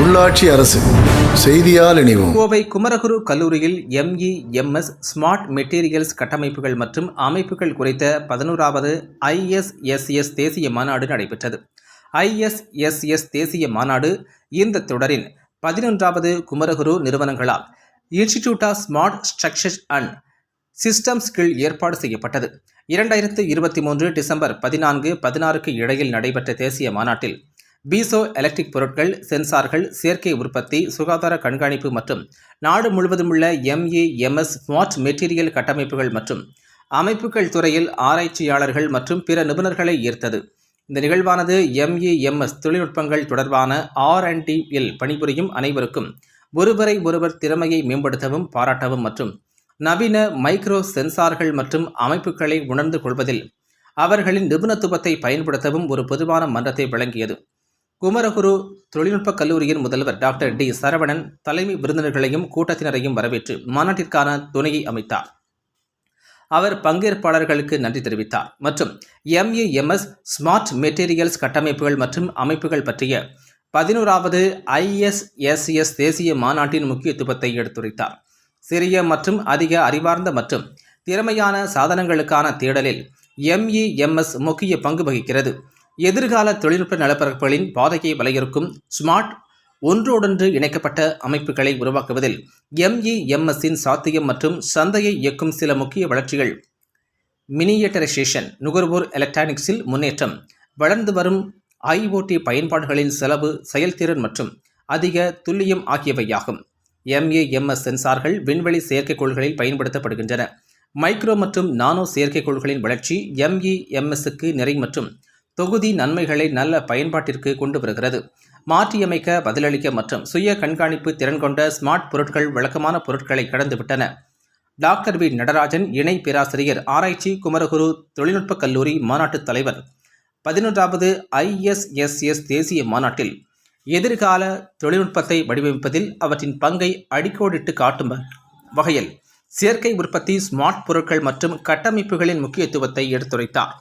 உள்ளாட்சி அரசு செய்தியால் இணைவோம். கோவை குமரகுரு கல்லூரியில் எம்இ எம்எஸ் ஸ்மார்ட் மெட்டீரியல்ஸ் கட்டமைப்புகள் மற்றும் அமைப்புகள் குறித்த பதினோராவது ஐஎஸ்எஸ்எஸ் தேசிய மாநாடு நடைபெற்றது. ஐஎஸ்எஸ்எஸ் தேசிய மாநாடு இந்த தொடரின் பதினொன்றாவது குமரகுரு நிறுவனங்களால் Institute of Smart Structures and Systems கீழ் ஏற்பாடு செய்யப்பட்டது. இரண்டாயிரத்து இருபத்தி மூன்று டிசம்பர் பதினான்கு பதினாறுக்கு இடையில் நடைபெற்ற தேசிய மாநாட்டில் பீசோ எலக்ட்ரிக் பொருட்கள் சென்சார்கள் சேர்க்கை உற்பத்தி சுகாதார கண்காணிப்பு மற்றும் நாடு முழுவதும் உள்ள எம்ஏஎம்எஸ் ஸ்மார்ட் மெட்டீரியல் கட்டமைப்புகள் மற்றும் அமைப்புகள் துறையில் ஆராய்ச்சியாளர்கள் மற்றும் பிற நிபுணர்களை ஈர்த்தது. இந்த நிகழ்வானது எம்ஏஎம்எஸ் தொழில்நுட்பங்கள் தொடர்பான ஆர் அண்ட் டியில் பணிபுரியும் அனைவருக்கும் ஒருவரை ஒருவர் திறமையை மேம்படுத்தவும் பாராட்டவும் மற்றும் நவீன மைக்ரோ சென்சார்கள் மற்றும் அமைப்புகளை உணர்ந்து கொள்வதில் அவர்களின் நிபுணத்துவத்தை பயன்படுத்தவும் ஒரு பொதுவான மன்றத்தை வழங்கியது. குமரகுரு தொழில்நுட்பக் கல்லூரியின் முதல்வர் டாக்டர் டி. சரவணன் தலைமை விருந்தினர்களையும் கூட்டத்தினரையும் வரவேற்று மாநாட்டிற்கான துணையை அமைத்தார். அவர் பங்கேற்பாளர்களுக்கு நன்றி தெரிவித்தார். மற்றும் எம்ஏஎம்எஸ் ஸ்மார்ட் மெட்டீரியல்ஸ் கட்டமைப்புகள் மற்றும் அமைப்புகள் பற்றிய பதினோராவது ஐஎஸ்எஸ்எஸ் தேசிய மாநாட்டின் முக்கியத்துவத்தை எடுத்துரைத்தார். சிறிய மற்றும் அதிக அறிவார்ந்த மற்றும் திறமையான சாதனங்களுக்கான தேடலில் எம்இஎம்எஸ் முக்கிய பங்கு வகிக்கிறது. எதிர்கால தொழில்நுட்ப நலப்பரப்புகளின் பாதையை வரையறுக்கும் ஸ்மார்ட் ஒன்றோடொன்று இணைக்கப்பட்ட அமைப்புகளை உருவாக்குவதில் எம்இஎம்எஸ்ஸின் சாத்தியம் மற்றும் சந்தையை இயக்கும் சில முக்கிய வளர்ச்சிகள். மினியேட்டரைசேஷன் நுகர்வோர் எலக்ட்ரானிக்ஸில் முன்னேற்றம். வளர்ந்து வரும் ஐஓடி பயன்பாடுகளின் செலவு செயல்திறன் மற்றும் அதிக துல்லியம் ஆகியவையாகும். எம்ஏஎம்எஸ் சென்சார்கள் விண்வெளி செயற்கைக்கோள்களில் பயன்படுத்தப்படுகின்றன. மைக்ரோ மற்றும் நானோ செயற்கைக்கோள்களின் வளர்ச்சி எம்இஎம்எஸ்க்கு நிறை மற்றும் தொகுதி நன்மைகளை நல்ல பயன்பாட்டிற்கு கொண்டு வருகிறது. மாற்றியமைக்க பதிலளிக்க மற்றும் சுய கண்காணிப்பு திறன் கொண்ட ஸ்மார்ட் பொருட்கள் வழக்கமான பொருட்களை கடந்துவிட்டன டாக்டர் வி. நடராஜன் இணை பேராசிரியர் ஆராய்ச்சி குமரகுரு தொழில்நுட்பக் கல்லூரி மாநாட்டுத் தலைவர். பதினொன்றாவது ஐஎஸ்எஸ்எஸ் தேசிய மாநாட்டில் எதிர்கால தொழில்நுட்பத்தை வடிவமைப்பதில் அவற்றின் பங்கை அடிக்கோடிட்டு காட்டும் வகையில் சேர்க்கை உற்பத்தி ஸ்மார்ட் பொருட்கள் மற்றும் கட்டமைப்புகளின் முக்கியத்துவத்தை எடுத்துரைத்தார்.